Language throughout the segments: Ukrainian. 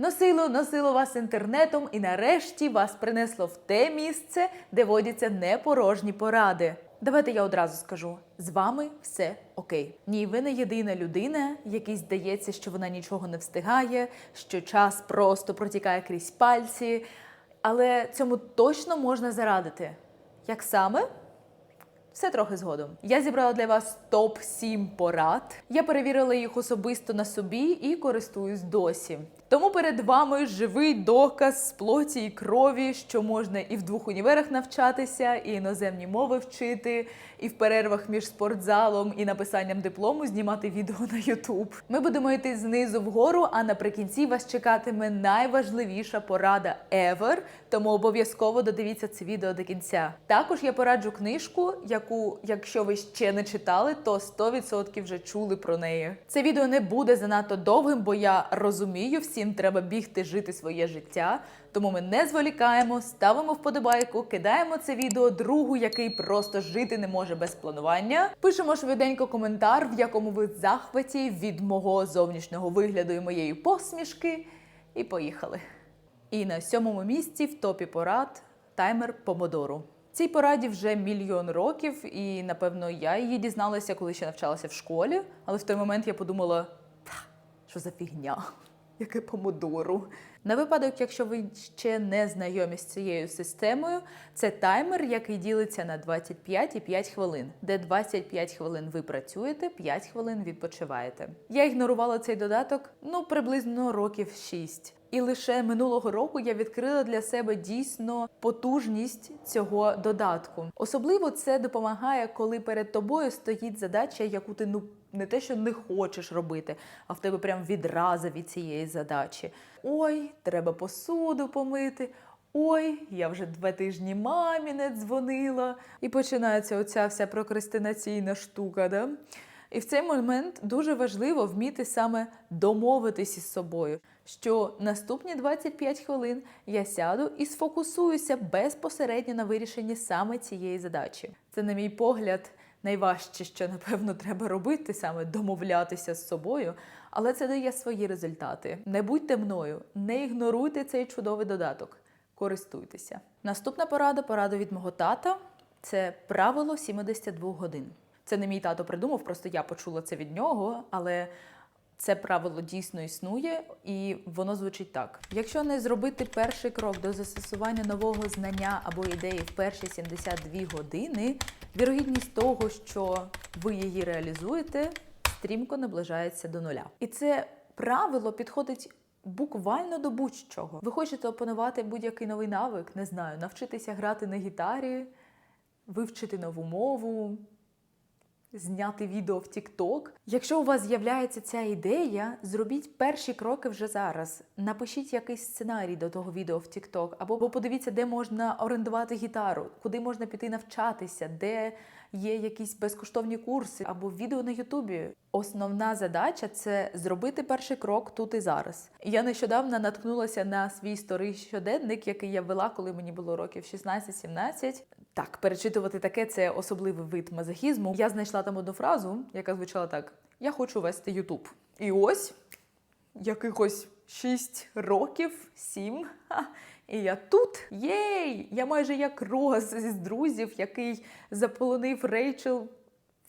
Носило, носило вас інтернетом і нарешті вас принесло в те місце, де водяться непорожні поради. Давайте я одразу скажу: з вами все окей. Ні, ви не єдина людина, якій здається, що вона нічого не встигає, що час просто протікає крізь пальці. Але цьому точно можна зарадити. Як саме? Все трохи згодом. Я зібрала для вас топ 7 порад. Я перевірила їх особисто на собі і користуюсь досі. Тому перед вами живий доказ з плоті і крові, що можна і в двох універах навчатися, і іноземні мови вчити, і в перервах між спортзалом і написанням диплому знімати відео на YouTube. Ми будемо йти знизу вгору, а наприкінці вас чекатиме найважливіша порада ever, тому обов'язково додивіться це відео до кінця. Також я пораджу книжку, яку, якщо ви ще не читали, то 100% вже чули про неї. Це відео не буде занадто довгим, бо я розумію, всім треба бігти жити своє життя. Тому ми не зволікаємо, ставимо вподобайку, кидаємо це відео другу, який просто жити не може без планування. Пишемо швиденько коментар, в якому ви захваті від мого зовнішнього вигляду і моєї посмішки. І поїхали. І на сьомому місці в топі порад таймер помодору. Цій пораді вже мільйон років, і напевно я її дізналася, коли ще навчалася в школі. Але в той момент я подумала, що за фігня, яке помодору. На випадок, якщо ви ще не знайомі з цією системою, це таймер, який ділиться на 25 і 5 хвилин, де 25 хвилин ви працюєте, 5 хвилин відпочиваєте. Я ігнорувала цей додаток ну приблизно років 6. І лише минулого року я відкрила для себе дійсно потужність цього додатку. Особливо це допомагає, коли перед тобою стоїть задача, яку ти ну не те, що не хочеш робити, а в тебе прям відраза від цієї задачі. Ой, треба посуду помити. Ой, я вже два тижні мамі не дзвонила. І починається оця вся прокрастинаційна штука. Да? І в цей момент дуже важливо вміти саме домовитись із собою, що наступні 25 хвилин я сяду і сфокусуюся безпосередньо на вирішенні саме цієї задачі. Це, на мій погляд, найважче, що напевно треба робити, саме домовлятися з собою, але це дає свої результати. Не будьте мною, не ігноруйте цей чудовий додаток. Користуйтеся. Наступна порада порада від мого тата це правило 72 годин. Це не мій тато придумав, просто я почула це від нього, але це правило дійсно існує, і воно звучить так: якщо не зробити перший крок до застосування нового знання або ідеї в перші 72 години, вірогідність того, що ви її реалізуєте, стрімко наближається до нуля. І це правило підходить. Буквально до будь-чого. Ви хочете опанувати будь-який новий навик, не знаю, навчитися грати на гітарі, вивчити нову мову, зняти відео в TikTok. Якщо у вас з'являється ця ідея, зробіть перші кроки вже зараз. Напишіть якийсь сценарій до того відео в TikTok, або подивіться, де можна орендувати гітару, куди можна піти навчатися, де є якісь безкоштовні курси або відео на Ютубі. Основна задача це зробити перший крок тут і зараз. Я нещодавно наткнулася на свій старий щоденник, який я вела, коли мені було років 16-17. Так, перечитувати таке це особливий вид мазохізму. Я знайшла там одну фразу, яка звучала так: Я хочу вести Ютуб. І ось якихось 6 років, 7. Ха, і я тут. Єй! Я майже як Роз із друзів, який заполонив Рейчел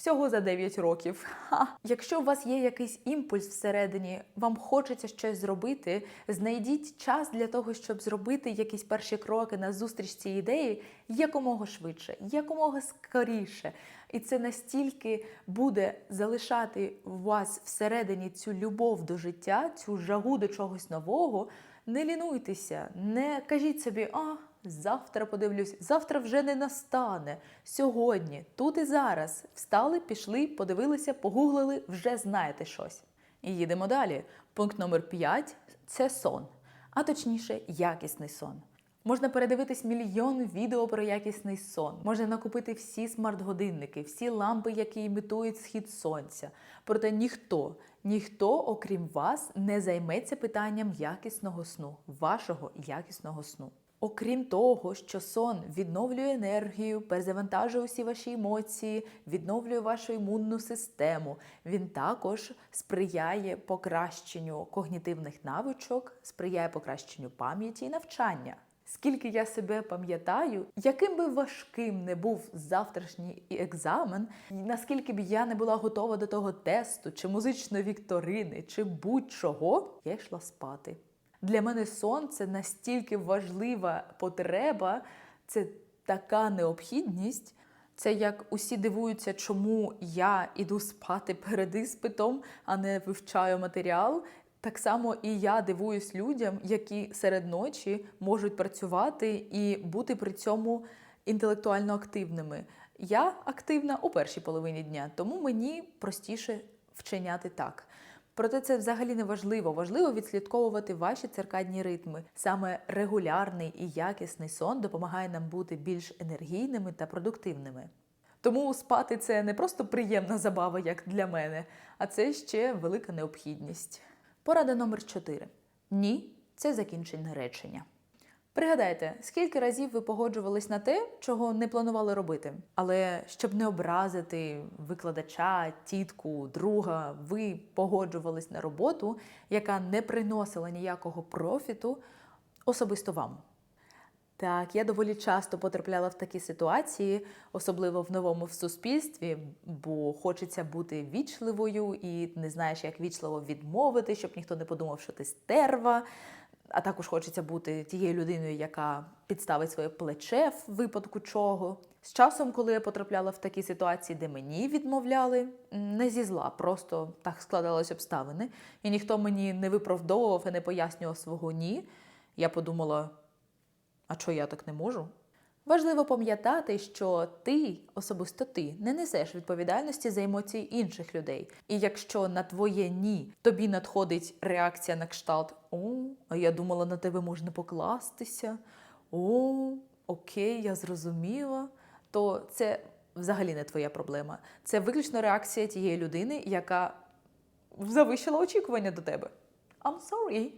всього за 9 років. Ха. Якщо у вас є якийсь імпульс всередині, вам хочеться щось зробити, знайдіть час для того, щоб зробити якісь перші кроки на зустріч цій ідеї якомога швидше, якомога скоріше. І це настільки буде залишати у вас всередині цю любов до життя, цю жагу до чогось нового. Не лінуйтеся, не кажіть собі, а завтра подивлюсь, завтра вже не настане. Сьогодні, тут і зараз. Встали, пішли, подивилися, погуглили, вже знаєте щось. І їдемо далі. Пункт номер 5 це сон, а точніше, якісний сон. Можна передивитись мільйон відео про якісний сон. Можна накупити всі смарт-годинники, всі лампи, які імітують схід сонця. Проте ніхто, ніхто, окрім вас, не займеться питанням якісного сну, вашого якісного сну. Окрім того, що сон відновлює енергію, перезавантажує усі ваші емоції, відновлює вашу імунну систему. Він також сприяє покращенню когнітивних навичок, сприяє покращенню пам'яті і навчання. Скільки я себе пам'ятаю, яким би важким не був завтрашній екзамен, наскільки б я не була готова до того тесту, чи музичної вікторини, чи будь-чого, я йшла спати. Для мене сон це настільки важлива потреба, це така необхідність. Це як усі дивуються, чому я іду спати перед іспитом, а не вивчаю матеріал. Так само і я дивуюсь людям, які серед ночі можуть працювати і бути при цьому інтелектуально активними. Я активна у першій половині дня, тому мені простіше вчиняти так. Проте це взагалі не важливо. Важливо відслідковувати ваші циркадні ритми. Саме регулярний і якісний сон допомагає нам бути більш енергійними та продуктивними. Тому спати це не просто приємна забава, як для мене, а це ще велика необхідність. Порада номер 4. Ні, це закінчення речення. Пригадайте, скільки разів ви погоджувались на те, чого не планували робити. Але щоб не образити викладача, тітку, друга, ви погоджувались на роботу, яка не приносила ніякого профіту особисто вам. Так, я доволі часто потрапляла в такі ситуації, особливо в новому в суспільстві, бо хочеться бути вічливою і не знаєш, як вічливо відмовити, щоб ніхто не подумав, що ти стерва. А також хочеться бути тією людиною, яка підставить своє плече в випадку чого. З часом, коли я потрапляла в такі ситуації, де мені відмовляли, не зі зла, просто так складалися обставини, і ніхто мені не виправдовував і не пояснював свого ні. Я подумала. А чого я так не можу? Важливо пам'ятати, що ти, особисто ти, не несеш відповідальності за емоції інших людей. І якщо на твоє ні тобі надходить реакція на кшталт О, а я думала, на тебе можна покластися. О, окей, я зрозуміла, то це взагалі не твоя проблема. Це виключно реакція тієї людини, яка завищила очікування до тебе. I'm sorry.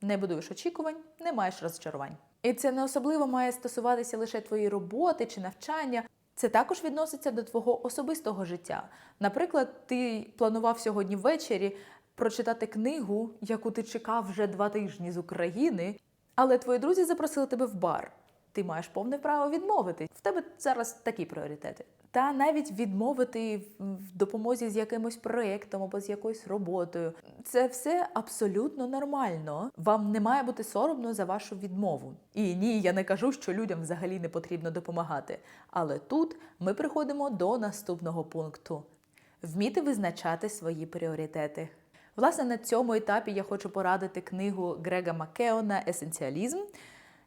Не будуєш очікувань, не маєш розчарувань. І це не особливо має стосуватися лише твоєї роботи чи навчання. Це також відноситься до твого особистого життя. Наприклад, ти планував сьогодні ввечері прочитати книгу, яку ти чекав вже два тижні з України, але твої друзі запросили тебе в бар. Ти маєш повне право відмовити. В тебе зараз такі пріоритети. Та навіть відмовити в допомозі з якимось проєктом або з якоюсь роботою. Це все абсолютно нормально. Вам не має бути соромно за вашу відмову. І ні, я не кажу, що людям взагалі не потрібно допомагати. Але тут ми приходимо до наступного пункту: вміти визначати свої пріоритети. Власне, на цьому етапі я хочу порадити книгу Грега Макеона Есенціалізм.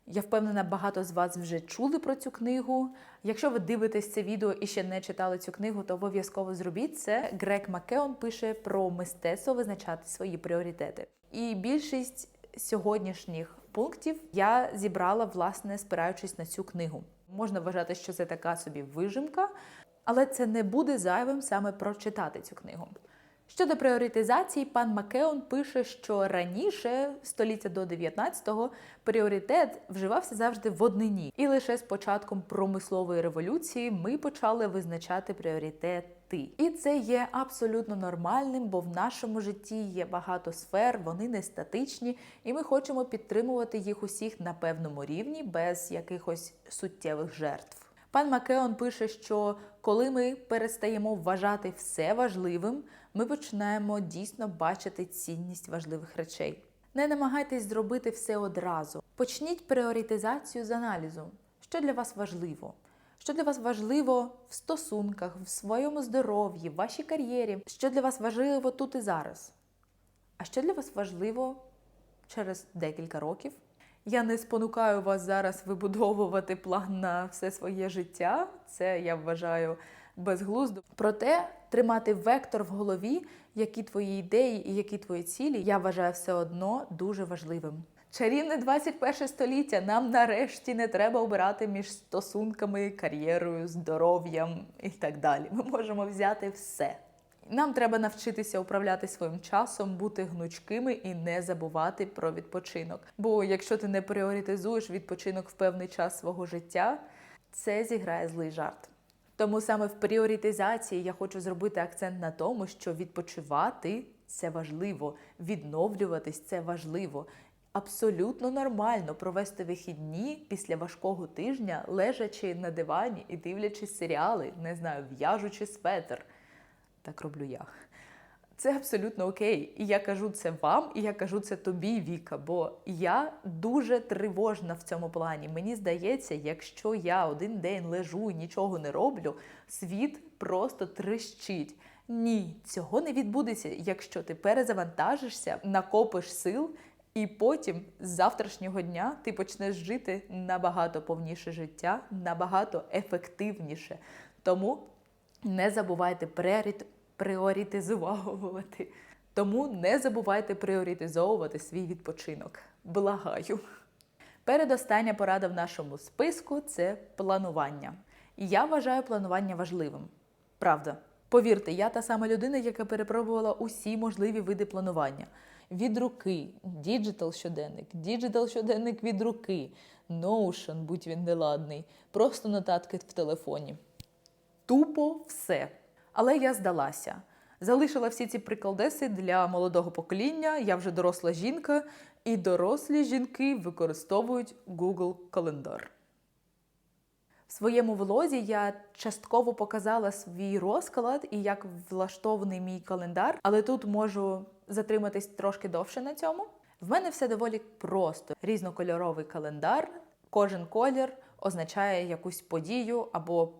Я впевнена, багато з вас вже чули про цю книгу. Якщо ви дивитесь це відео і ще не читали цю книгу, то обов'язково зробіть це. Грег Макеон пише про мистецтво визначати свої пріоритети. І більшість сьогоднішніх пунктів я зібрала, власне, спираючись на цю книгу. Можна вважати, що це така собі вижимка, але це не буде зайвим саме прочитати цю книгу. Щодо пріоритизації, пан Макеон пише, що раніше, століття до 19-го, пріоритет вживався завжди в однині. І лише з початком промислової революції ми почали визначати пріоритети. І це є абсолютно нормальним, бо в нашому житті є багато сфер, вони не статичні, і ми хочемо підтримувати їх усіх на певному рівні без якихось суттєвих жертв. Пан Макеон пише, що коли ми перестаємо вважати все важливим, ми починаємо дійсно бачити цінність важливих речей. Не намагайтесь зробити все одразу. Почніть пріоритизацію з аналізу. Що для вас важливо? Що для вас важливо в стосунках, в своєму здоров'ї, в вашій кар'єрі? Що для вас важливо тут і зараз? А що для вас важливо через декілька років? Я не спонукаю вас зараз вибудовувати план на все своє життя. Це я вважаю безглуздо. Проте тримати вектор в голові, які твої ідеї і які твої цілі, я вважаю все одно дуже важливим. Чарівне 21 століття. Нам нарешті не треба обирати між стосунками, кар'єрою, здоров'ям і так далі. Ми можемо взяти все. Нам треба навчитися управляти своїм часом, бути гнучкими і не забувати про відпочинок. Бо якщо ти не пріоритизуєш відпочинок в певний час свого життя, це зіграє злий жарт. Тому саме в пріоритизації я хочу зробити акцент на тому, що відпочивати це важливо, відновлюватись це важливо. Абсолютно нормально провести вихідні після важкого тижня, лежачи на дивані і дивлячись серіали, не знаю, в'яжучи светр. Так роблю я. Це абсолютно окей. І я кажу це вам, і я кажу це тобі, Віка. Бо я дуже тривожна в цьому плані. Мені здається, якщо я один день лежу і нічого не роблю, світ просто трещить. Ні, цього не відбудеться, якщо ти перезавантажишся, накопиш сил, і потім з завтрашнього дня ти почнеш жити набагато повніше життя, набагато ефективніше. Тому не забувайте пріорит... пріоритизувати. Тому не забувайте пріоритизовувати свій відпочинок. Благаю. Передостання порада в нашому списку це планування. І я вважаю планування важливим. Правда. Повірте, я та сама людина, яка перепробувала усі можливі види планування: від руки, діджитал щоденник, діджитал щоденник від руки, Notion, будь він неладний, просто нотатки в телефоні. Тупо все. Але я здалася. Залишила всі ці приколдеси для молодого покоління. Я вже доросла жінка, і дорослі жінки використовують Google календар. В своєму влозі я частково показала свій розклад і як влаштований мій календар, але тут можу затриматись трошки довше на цьому. В мене все доволі просто: різнокольоровий календар, кожен колір означає якусь подію або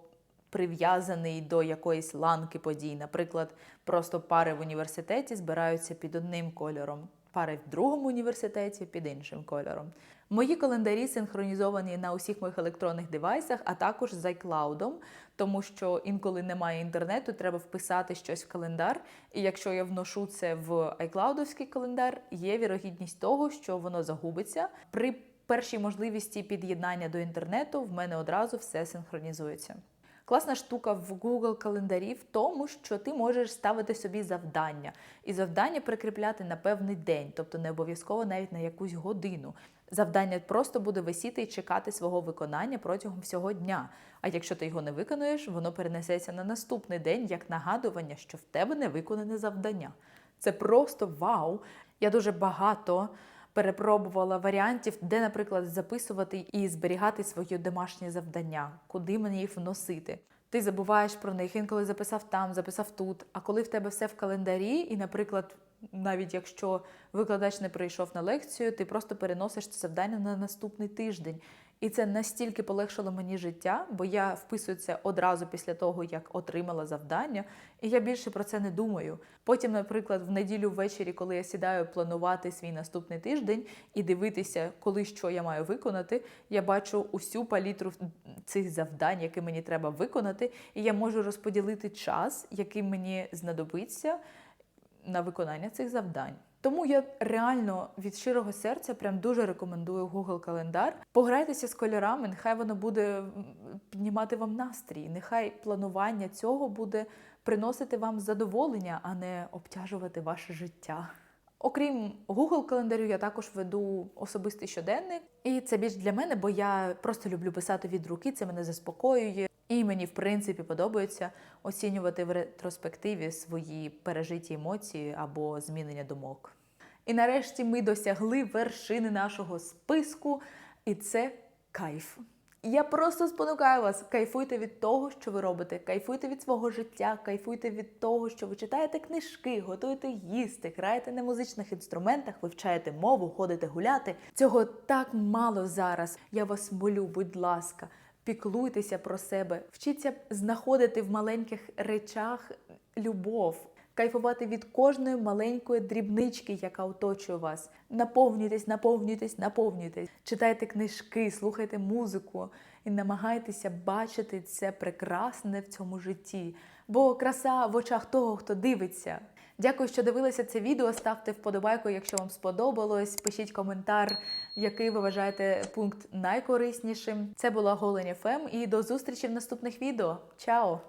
прив'язаний до якоїсь ланки подій. Наприклад, просто пари в університеті збираються під одним кольором, пари в другому університеті під іншим кольором. Мої календарі синхронізовані на усіх моїх електронних девайсах, а також з iCloud, тому що інколи немає інтернету, треба вписати щось в календар. І якщо я вношу це в iCloud календар, є вірогідність того, що воно загубиться. При першій можливості під'єднання до інтернету в мене одразу все синхронізується. Класна штука в Google календарі в тому, що ти можеш ставити собі завдання, і завдання прикріпляти на певний день, тобто не обов'язково навіть на якусь годину. Завдання просто буде висіти і чекати свого виконання протягом всього дня. А якщо ти його не виконуєш, воно перенесеться на наступний день як нагадування, що в тебе не виконане завдання. Це просто вау! Я дуже багато перепробувала варіантів, де, наприклад, записувати і зберігати свої домашні завдання, куди мені їх вносити. Ти забуваєш про них, інколи записав там, записав тут. А коли в тебе все в календарі, і, наприклад, навіть якщо викладач не прийшов на лекцію, ти просто переносиш це завдання на наступний тиждень. І це настільки полегшило мені життя, бо я вписую це одразу після того, як отримала завдання, і я більше про це не думаю. Потім, наприклад, в неділю ввечері, коли я сідаю планувати свій наступний тиждень і дивитися, коли що я маю виконати, я бачу усю палітру цих завдань, які мені треба виконати, і я можу розподілити час, який мені знадобиться на виконання цих завдань. Тому я реально від щирого серця прям дуже рекомендую Google календар. Пограйтеся з кольорами, нехай воно буде піднімати вам настрій. Нехай планування цього буде приносити вам задоволення, а не обтяжувати ваше життя. Окрім Google календарю, я також веду особистий щоденник, і це більш для мене, бо я просто люблю писати від руки, це мене заспокоює. І мені, в принципі, подобається оцінювати в ретроспективі свої пережиті емоції або змінення думок. І нарешті ми досягли вершини нашого списку, і це кайф. Я просто спонукаю вас, кайфуйте від того, що ви робите, кайфуйте від свого життя, кайфуйте від того, що ви читаєте книжки, готуєте їсти, граєте на музичних інструментах, вивчаєте мову, ходите гуляти. Цього так мало зараз. Я вас молю, будь ласка. Піклуйтеся про себе, вчіться знаходити в маленьких речах любов, кайфувати від кожної маленької дрібнички, яка оточує вас. Наповнюйтесь, наповнюйтесь, наповнюйтесь. Читайте книжки, слухайте музику і намагайтеся бачити це прекрасне в цьому житті. Бо краса в очах того, хто дивиться. Дякую, що дивилися це відео. Ставте вподобайку, якщо вам сподобалось. Пишіть коментар, який ви вважаєте пункт найкориснішим. Це була Голень ФМ і до зустрічі в наступних відео. Чао!